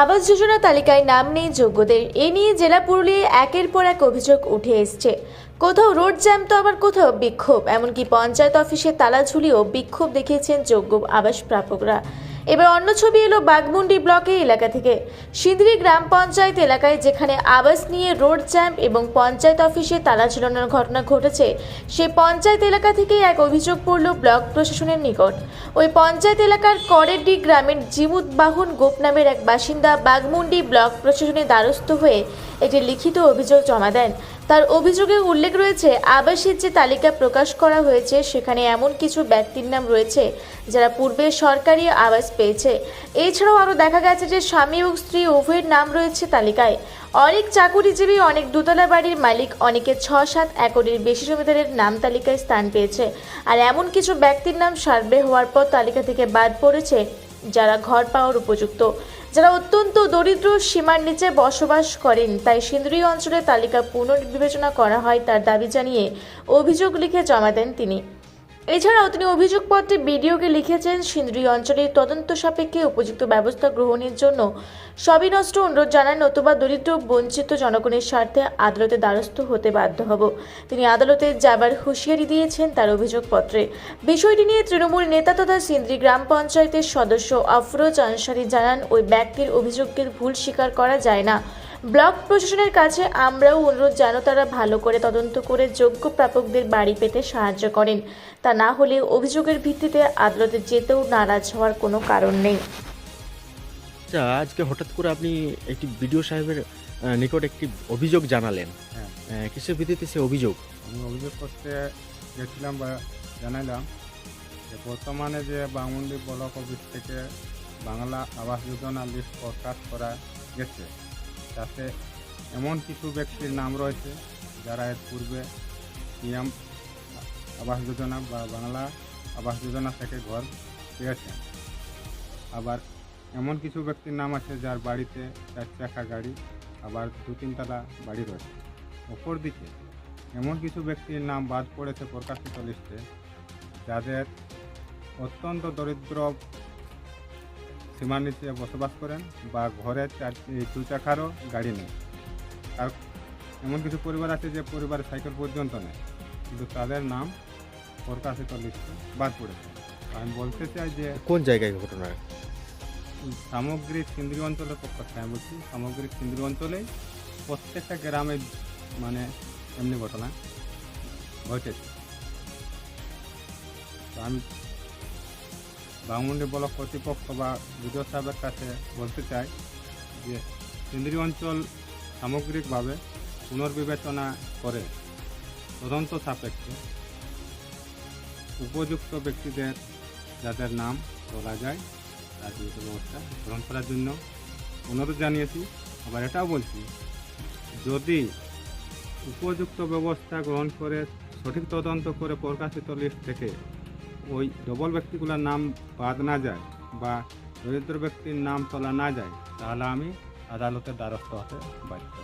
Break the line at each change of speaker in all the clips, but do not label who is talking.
আবাস যোজনা তালিকায় নাম নেই যোগ্যদের। এ নিয়ে জেলা পুরুলিয়ায় একের পর এক অভিযোগ উঠে এসছে। কোথাও রোড জ্যাম তো আবার কোথাও বিক্ষোভ, এমনকি পঞ্চায়েত অফিসে তালা ঝুলিয়েও বিক্ষোভ দেখিয়েছেন যোগ্য আবাস প্রাপকরা। এবার অন্য ছবি এলো বাগমুন্ডি ব্লকে এলাকা থেকে। সিঁদড়ি গ্রাম পঞ্চায়েত এলাকায় যেখানে আবাস নিয়ে রোড জ্যাম এবং পঞ্চায়েত অফিসে তালা ঝুলানোর ঘটনা ঘটেছে সেই পঞ্চায়েত এলাকা থেকেই এক অভিযোগ পড়ল ব্লক প্রশাসনের নিকট। ওই পঞ্চায়েত এলাকার করেড্ডি গ্রামের জিমুদ বাহন গোপ নামের এক বাসিন্দা বাগমুন্ডি ব্লক প্রশাসনের দ্বারস্থ হয়ে একটি লিখিত অভিযোগ জমা দেন। তার অভিযোগে উল্লেখ রয়েছে আবাসের যে তালিকা প্রকাশ করা হয়েছে, সেখানে এমন কিছু ব্যক্তির নাম রয়েছে যারা পূর্বে সরকারি আবাস পেয়েছে। এছাড়াও আরও দেখা গেছে যে স্বামী এবং স্ত্রী উভয়ের নাম রয়েছে তালিকায়। অনেক চাকুরিজীবী, অনেক দোতলা বাড়ির মালিক, অনেকে ছ সাত একরের বেশি জমিদারের নাম তালিকায় স্থান পেয়েছে। আর এমন কিছু ব্যক্তির নাম সার্ভে হওয়ার পর তালিকা থেকে বাদ পড়েছে, যারা ঘর পাওয়ার উপযুক্ত। যারা অত্যন্ত দরিদ্র সীমার নিচে বসবাস করেন, তাই সিন্দুরী অঞ্চলের তালিকা পুনর্বিবেচনা করা হয় তার দাবি জানিয়ে অভিযোগ লিখে জমা দেন তিনি। এছাড়াও তিনি অভিযোগপত্রে বিডিওকে লিখেছেন, সিন্দুরি অঞ্চলের তদন্ত সাপেক্ষে উপযুক্ত ব্যবস্থা গ্রহণের জন্য সবিনষ্ট অনুরোধ জানান নতুবা দরিদ্র বঞ্চিত জনগণের স্বার্থে আদালতে দ্বারস্থ হতে বাধ্য হব। তিনি আদালতে যাবার হুঁশিয়ারি দিয়েছেন তার অভিযোগপত্রে। বিষয়টি নিয়ে তৃণমূল নেতা তথা সিন্দ্রি গ্রাম পঞ্চায়েতের সদস্য আফরোজ আনসারি জানান, ওই ব্যক্তির অভিযোগের ভুল স্বীকার করা যায় না। ব্লক প্রশাসনের কাছে আমরাও অনুরোধ যেন তারা ভালো করে তদন্ত করে যোগ্য প্রাপকদের বাড়ি পেতে সাহায্য করেন। তা না হলে অভিযোগের ভিত্তিতে আদালতে যেতেও নারাজ হওয়ার কোনো কারণ নেই।
আচ্ছা আজকে হঠাৎ করে আপনি একটি বিডিও সাহেবের নিকট একটি অভিযোগ জানালেন।
হ্যাঁ।
কিসের ভিত্তিতে সে অভিযোগ?
আমি অভিযোগ করতে গেছিলাম বা জানাইলাম যে বর্তমানে যে বামুন্ডি ব্লক অফিস থেকে বাংলা আবাস যোজনা লিস্ট প্রকাশ করা গেছে। তাতে এমন কিছু ব্যক্তির নাম রয়েছে যারা এর পূর্বে পিএম আবাস যোজনা বা বাংলা আবাস যোজনা থেকে ঘর পেয়েছেন। আবার এমন কিছু ব্যক্তির নাম আছে যার বাড়িতে চার চাকা গাড়ি, আবার দু তিনতলা বাড়ি রয়েছে। অপরদিকে এমন কিছু ব্যক্তির নাম বাদ পড়েছে প্রকাশিত লিস্টে, যাদের অত্যন্ত দরিদ্র সীমার নিচে বসবাস করেন বা ঘরে চার দু চাকারও গাড়ি নেই আর এমন কিছু পরিবার আছে যে পরিবারের সাইকেল পর্যন্ত নেই কিন্তু তাদের নাম প্রকাশিত লিস্টে বাদ পড়েছে আমি বলতে চাই যে
কোন জায়গায় ঘটনা?
সামগ্রিক কেন্দ্রীয় অঞ্চলের পক্ষ থেকে আমি বলছি সামগ্রিক কেন্দ্রীয় অঞ্চলেই প্রত্যেকটা গ্রামে মানে এমনি ঘটনা ঘটেছে। আমি বামুন্ডি ব্লক কর্তৃপক্ষ বা বিদ্যুৎ সাহেবের কাছে বলতে চাই যে কেন্দ্রীয় অঞ্চল সামগ্রিকভাবে পুনর্বিবেচনা করে তদন্ত সাপেক্ষে উপযুক্ত ব্যক্তিদের যাদের নাম বলা যায়, রাজনৈতিক ব্যবস্থা গ্রহণ করার জন্য অনুরোধ জানিয়েছি। আবার এটাও বলছি, যদি উপযুক্ত ব্যবস্থা গ্রহণ করে সঠিক তদন্ত করে প্রকাশিত লিস্ট থেকে ওই ডবল ব্যক্তিগুলোর নাম বাদ না যায় বা দরিদ্র ব্যক্তির নাম তোলা না যায় তাহলে আমি আদালতের দ্বারস্থ হতে বাধ্য।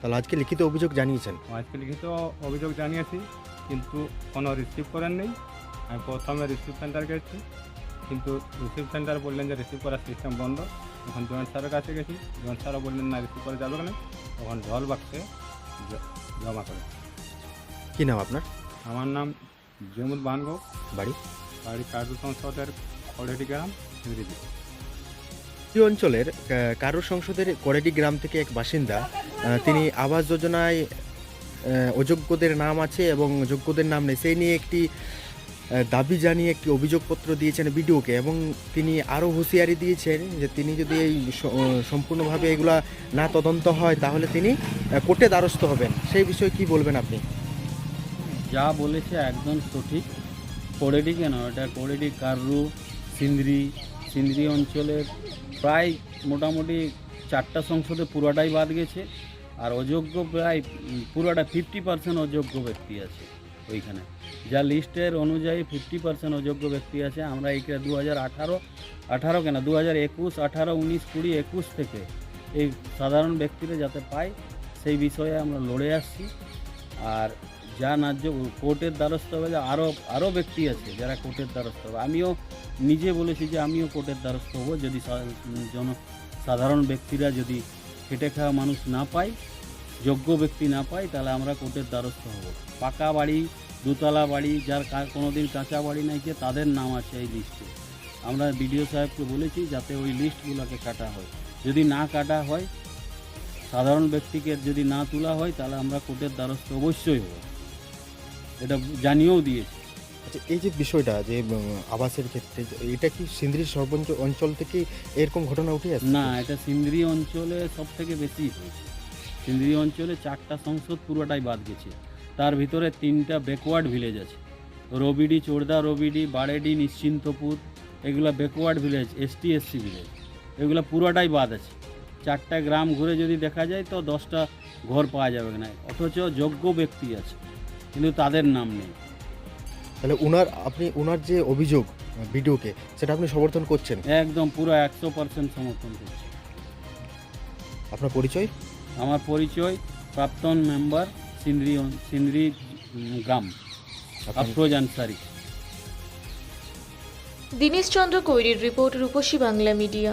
তাহলে আজকে লিখিত অভিযোগ জানিয়েছেন?
আজকে লিখিত অভিযোগ জানিয়েছি কিন্তু কোনো রিসিভ করেন নেই। আমি প্রথমে রিসিভ সেন্টার গেছি কিন্তু রিসিভ সেন্টার বললেন যে রিসিভ করার সিস্টেম বন্ধ। তখন জয়েন্ট স্যারের কাছে গেছি জয়েন্ট স্যারও বললেন না রিসিভ করা যাবে না। তখন জল বাক্সে জমা করে
কী নাম আপনার?
আমার নাম জমুদ বানগো।
বাড়ি?
বাড়ি কার্য সংসদের খড়েটি গ্রাম সিংড়ি
এই অঞ্চলের কারুর সংসদের করেডি গ্রাম থেকে এক বাসিন্দা তিনি আবাস যোজনায় অযোগ্যদের নাম আছে এবং যোগ্যদের নাম নেই। সেই নিয়ে একটি দাবি জানিয়ে একটি অভিযোগপত্র দিয়েছেন বিডিওকে এবং তিনি আরও হুঁশিয়ারি দিয়েছেন যে তিনি যদি এই সম্পূর্ণভাবে এগুলা না তদন্ত হয় তাহলে তিনি কোর্টে দ্বারস্থ হবেন। সেই বিষয়ে কি বলবেন আপনি?
যা বলেছে একদম সঠিক। কোরেডি কেন? এটা কোরেডি কাররু, সিন্দ্রি সিন্দ্রি অঞ্চলের প্রায় মোটামুটি চারটা সংসদে পুরোটাই বাদ গেছে, আর অযোগ্য প্রায় পুরোটা ফিফটি পার্সেন্ট অযোগ্য ব্যক্তি আছে ওইখানে। যা লিস্টের অনুযায়ী ফিফটি পার্সেন্ট অযোগ্য ব্যক্তি আছে। আমরা এইটা দু হাজার আঠারো আঠারো কেন? দু হাজার একুশ, আঠারো, উনিশ, কুড়ি, একুশ থেকে এই সাধারণ ব্যক্তিরা যাতে পায়, সেই বিষয়ে আমরা লড়ে আসছি। আর যা ন্যায্য কোর্টের দ্বারস্থ হবে যে আরও আরও ব্যক্তি আছে যারা কোর্টের দ্বারস্থ হবে। আমিও নিজে বলেছি যে আমিও কোর্টের দ্বারস্থ হব যদি জন সাধারণ ব্যক্তিরা যদি খেটে খাওয়া মানুষ না পায়, যোগ্য ব্যক্তি না পায়, তাহলে আমরা কোর্টের দ্বারস্থ হব। পাকা বাড়ি, দুতলা বাড়ি, যার কোনো দিন কাঁচা বাড়ি নাই কি তাদের নাম আছে এই লিস্টে আমরা বিডিও সাহেবকে বলেছি যাতে ওই লিস্টগুলোকে কাটা হয়। যদি না কাটা হয়, সাধারণ ব্যক্তিকে যদি না তোলা হয়, তাহলে আমরা কোর্টের দ্বারস্থ অবশ্যই হব। এটা জানিয়েও দিয়েছে।
আচ্ছা এই যে বিষয়টা যে আবাসের ক্ষেত্রে এটা কি সিন্দ্রির সর্বঞ্চ অঞ্চল থেকে এরকম ঘটনা উঠে আসছে?
না এটা সিন্দ্রি অঞ্চলে সব থেকে বেশি হয়েছে। সিন্দ্রি অঞ্চলে চারটা সংসদ পুরোটাই বাদ গেছে। তার ভিতরে তিনটা ব্যাকওয়ার্ড ভিলেজ আছে। রবিডি চোরদা রবিডি বারেডি নিশ্চিন্তপুর এগুলো backward village ST SC village এগুলো পুরোটাই বাদ আছে। চারটা গ্রাম ঘুরে যদি দেখা যায় তো দশটা ঘর পাওয়া যাবে না। অথচ যোগ্য ব্যক্তি আছে। কিন্তু তাদের নাম নেই।
তাহলে উনার আপনি উনার যে অভিযোগ ভিডিওকে সেটা আপনি সমর্থন করছেন?
একদম পুরো একশো পার্সেন্ট সমর্থন করছে।
আপনার পরিচয়?
আমার পরিচয় প্রাক্তন মেম্বার সিন্দ্রি সিন্দ্রি গ্রাম আফরোজ আনসারি
দীনেশ চন্দ্র কৈরির report Rupasi Bangla media.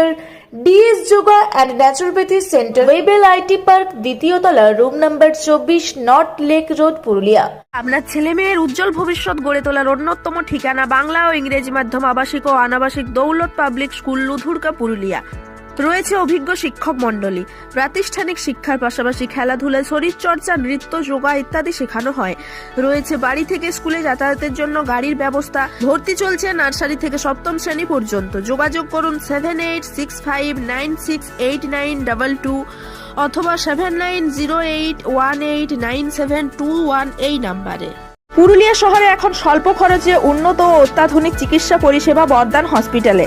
centre DS yoga and naturopathy centre Webel IT park দ্বিতীয় তলা রুম নাম্বার চব্বিশ নর্থ লেক রোড পুরুলিয়া।
আপনার ছেলে মেয়ের উজ্জ্বল ভবিষ্যৎ গড়ে তোলার অন্যতম ঠিকানা বাংলা ও ইংরেজি মাধ্যম আবাসিক ও অনাবাসিক দৌলত পাবলিক স্কুল, লুধুরকা, পুরুলিয়া। রয়েছে অভিজ্ঞ শিক্ষক মণ্ডলী। প্রাতিষ্ঠানিক শিক্ষার পাশাপাশি খেলাধুলা শরীরচর্চা, নৃত্য, যোগা ইত্যাদি শেখানো হয়। রয়েছে বাড়ি থেকে স্কুলে যাতায়াতের জন্য গাড়ির ব্যবস্থা। ভর্তি চলছে নার্সারি থেকে সপ্তম শ্রেণি পর্যন্ত। যোগাযোগ করুন seven eight six five nine six eight nine double two অথবা seven nine zero eight one eight nine seven two one এই নাম্বারে। পুরুলিয়া শহরে এখন স্বল্প খরচে উন্নত ও অত্যাধুনিক চিকিৎসা পরিষেবা বর্দান হসপিটালে।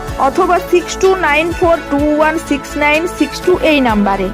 অথবা six two nine four two one six nine six two এই নাম্বারে।